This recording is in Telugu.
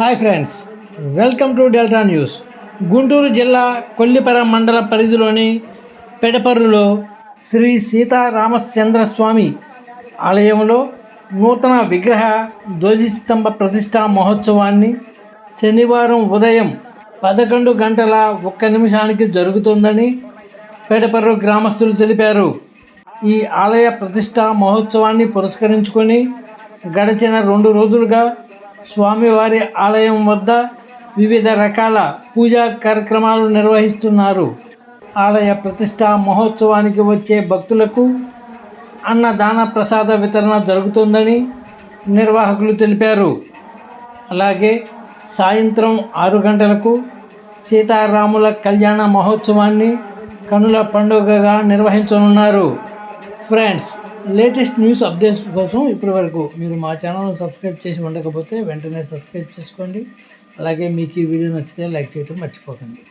Hi friends welcome to Delta news. Guntur జిల్లా కొల్లిపర మండల పరిధిలోని పెడపర్రులో శ్రీ సీతారామచంద్ర స్వామి ఆలయంలో నూతన విగ్రహ ధ్వజస్తంభ ప్రతిష్టా మహోత్సవాన్ని శనివారం ఉదయం పదకొండు గంటల ఒక్క నిమిషానికి జరుగుతుందని పేటపర్రు గ్రామస్తులు తెలిపారు. ఈ ఆలయ ప్రతిష్టా మహోత్సవాన్ని పురస్కరించుకొని గడిచిన రెండు రోజులుగా స్వామివారి ఆలయం వద్ద వివిధ రకాల పూజా కార్యక్రమాలు నిర్వహిస్తున్నారు. ఆలయ ప్రతిష్టా మహోత్సవానికి వచ్చే భక్తులకు అన్నదాన ప్రసాద వితరణ జరుగుతుందని నిర్వాహకులు తెలిపారు. అలాగే సాయంత్రం ఆరు గంటలకు సీతారాముల కళ్యాణ మహోత్సవాన్ని కనుల పండుగగా నిర్వహించనున్నారు. ఫ్రెండ్స్ లేటెస్ట్ న్యూస్ అప్డేట్స్ కోసం ఇప్పటి వరకు మీరు మా ఛానల్ని సబ్స్క్రైబ్ చేసి ఉండకపోతే వెంటనే సబ్స్క్రైబ్ చేసుకోండి. అలాగే మీకు ఈ వీడియో నచ్చితే లైక్ చేయడం మర్చిపోకండి.